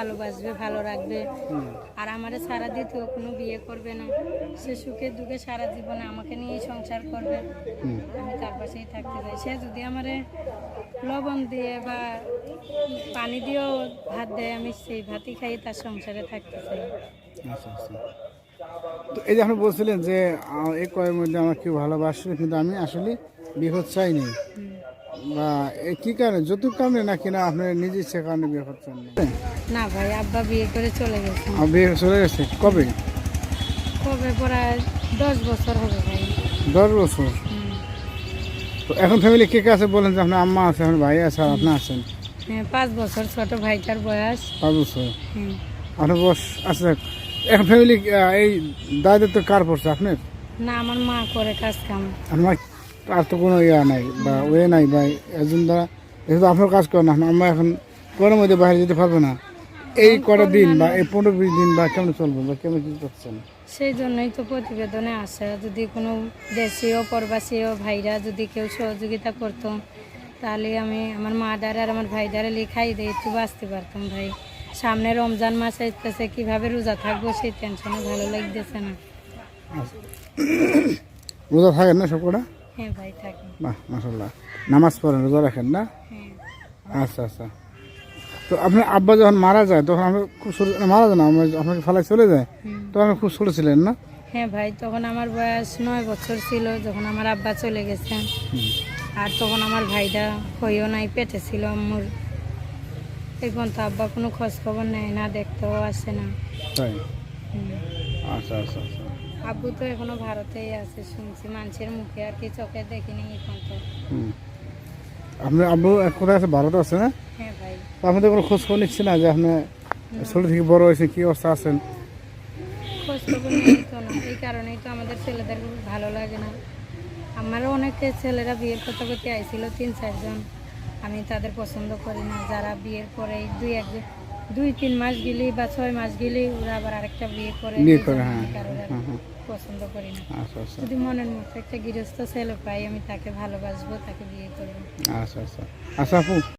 ভালোবাসবে ভালো রাখবে। আর আমারে সারা দ্বিতীয় কোনো বিয়ে করবে না। সে সুখে দুঃখে সারা জীবনে আমাকে নিয়েই সংসার করবে। আমি তার পাশেই থাকতে চাই। সে যদি আমারে লবণ দিয়ে বা পানি দিয়েও ভাত দেয় আমি সেই ভাতই খাই তার সংসারে থাকতে চাই। আচ্ছা আচ্ছা। তো এই যে আপনি বলছিলেন যে এই কয়ের মধ্যে আমার কেউ ভালোবাসবে কিন্তু আমি আসলে করতে চাইনি এই কি কারণে? যৌতুক কারণে নাকি না আপনি নিজে ইচ্ছে কারণে বিয়ে করছেন? না না ভাই আব্বা বিয়ে করে চলে গেছে। বিয়ে চলে গেছে? কবে? কবে প্রায় দশ বছর হবে ভাই। দশ বছর। তো এখন ফ্যামিলি কে কে আছে বলেন যে আপনার আম্মা আছে আপনার ভাই আছে আর আপনি আছেন? হ্যাঁ পাঁচ বছর ছোট ভাইটার বয়স। পাঁচ বছর। আপনার বস আচ্ছা এখন ফ্যামিলি এই দায়িত্ব কার পড়ছে আপনার? না আমার মা করে কাজ কাম। আমার আর তো কোনো ইয়া নাই বা ওয়ে নাই বা একজন দ্বারা যেহেতু আপনার কাজ করেন না আমরা এখন কোনের মধ্যে বাইরে যেতে পারবে না। এই কটা দিন বা এই পনেরো বিশ দিন বা কেমন চলবে বা কেমন কি করছেন? সেই জন্যই তো প্রতিবেদনে আসে যদি কোনো দেশীয় প্রবাসীয় ভাইরা যদি কেউ সহযোগিতা করতো তাহলে আমি আমার মা দ্বারা আর আমার ভাই দ্বারা লেখাই দিয়ে একটু বাঁচতে পারতাম ভাই। সামনে রমজান মাস আসতেছে কীভাবে রোজা থাকব সেই টেনশনে ভালো লাগতেছে না। আচ্ছা। রোজা থাকেন না সব কটা হ্যাঁ ভাই থাকি। বাহ মাসাল্লাহ নামাজ পড়েন রোজা রাখেন না? হ্যাঁ। আচ্ছা আচ্ছা। তো আপনার আব্বা যখন মারা যায় তখন আমরা খুব ছোট মারা যায় না আপনাকে ফালাই চলে যায়। তখন আপনি খুব ছোট ছিলেন না? হ্যাঁ ভাই তখন আমার বয়স নয় বছর ছিল যখন আমার আব্বা চলে গেছেন আর তখন আমার ভাইটা হইও নাই পেটে ছিল আম্মুর। এই পর্যন্ত আব্বা কোনো খোঁজ খবর নেয় না দেখতেও আসে না। তাই? আচ্ছা আচ্ছা আচ্ছা। আব্বু তো এখনও ভারতেই আছে শুনছি মানুষের মুখে আর কি চোখে দেখিনি পর্যন্ত। হুম। আপনার আব্বু এক কোথায় আছে ভারত আছে না? হ্যাঁ ভাই। তো আপনাদের কোনো খোঁজ খবর নিচ্ছে না যে আপনি ছোট থেকে বড় হয়েছে কি অবস্থা আছেন? খোঁজ খবর নেই না এই কারণেই তো আমাদের ছেলেদের ভালো লাগে না। আমারও অনেকে ছেলেরা বিয়ের কথা করতে আইছিল তিন চারজন। আমি তাদের পছন্দ করি না যারা বিয়ের পরে দুই এক দুই তিন মাস গেলি বা ছয় মাস গেলি ওরা আবার আরেকটা বিয়ে করে। বিয়ে করে, হ্যাঁ, হ্যাঁ, হ্যাঁ। পছন্দ করি না। আচ্ছা আচ্ছা। যদি মনের মতো একটা গৃহস্থ ছেলে পাই আমি তাকে ভালোবাসবো তাকে বিয়ে করব। আচ্ছা আচ্ছা। আচ্ছা আপু।